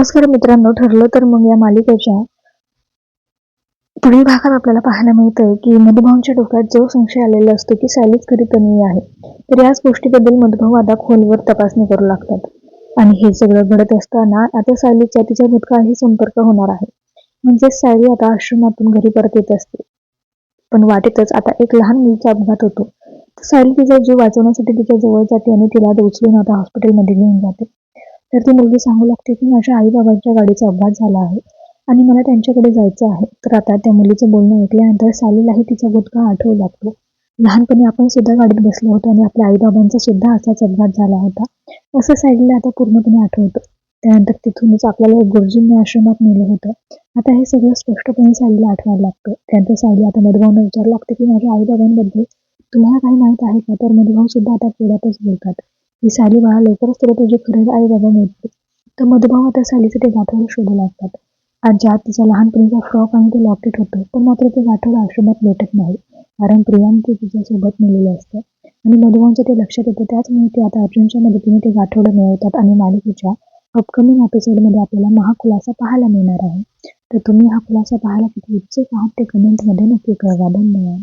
नमस्कार मित्रांनो ठरलं तर मग या मालिकेच्या पुढील भागात आपल्याला पाहायला मिळतंय की मधुभाऊंच्या डोक्यात जो संशय आलेला असतो की सायलीच खरी कमी आहे तर याच गोष्टीबद्दल मधुभाऊ आता खोलवर तपासणी करू लागतात. आणि हे सगळं घडत असताना आता सायलीच्या तिच्या भूतकाळही संपर्क होणार आहे. म्हणजेच सायली आता आश्रमातून घरी परत येत असते. पण वाटेतच आता एक लहान मुलीचा अपघात होतो. सायली तिचा जीव वाचवण्यासाठी तिच्या जवळ जाते आणि तिला उचलून आता हॉस्पिटलमध्ये घेऊन जाते. तर ती मुलगी सांगू लागते की माझ्या आई बाबांच्या गाडीचा अपघात झाला आहे आणि मला त्यांच्याकडे जायचं आहे. तर आता त्या मुलीचं बोलणं ऐकल्यानंतर सालीलाही तिचा गुटखा आठवू लागतो. लहानपणी आपण सुद्धा गाडीत बसलो होतो आणि आपल्या आईबाबांचा सुद्धा असाच अपघात झाला होता. असं सायलीला आता पूर्णपणे आठवतं. त्यानंतर तिथूनच आपल्याला गुरुजींनी आश्रमात नेलं होतं. आता हे सगळं स्पष्टपणे सायलीला आठवायला लागतं. त्यानंतर सायली आता मधुभावनं विचारू लागते की माझ्या आईबाबांबद्दल तुम्हाला काही माहीत आहे का? तर मधुभाऊ सुद्धा आता खेड्यातच बोलतात. ही साली बाळा लवकरच तुला तुझी खरं आई बाबा मिळते तर मधुभाऊ आता सालीचे ते गाठोडे शोधू लागतात. आणि ज्यात तिचा लहानपणीचा फ्रॉक आणि ते लॉकेट होतं पण मात्र ते गाठोड आश्रमात भेटत नाही. कारण प्रियाने ते तिच्यासोबत नेलेलं असतं आणि मधुभाऊंचं ते लक्षात येतं त्याचमुळे ते आता अर्जुनच्या मदतीने ते गाठोडं मिळवतात आणि मालिकेच्या अपकमिंग एपिसोडमध्ये आपल्याला महाखुलासा पाहायला मिळणार आहे. तर तुम्ही हा खुलासा पाहायला किती इच्छुक आहात ते कमेंटमध्ये नक्की कळवा. धन्यवाद.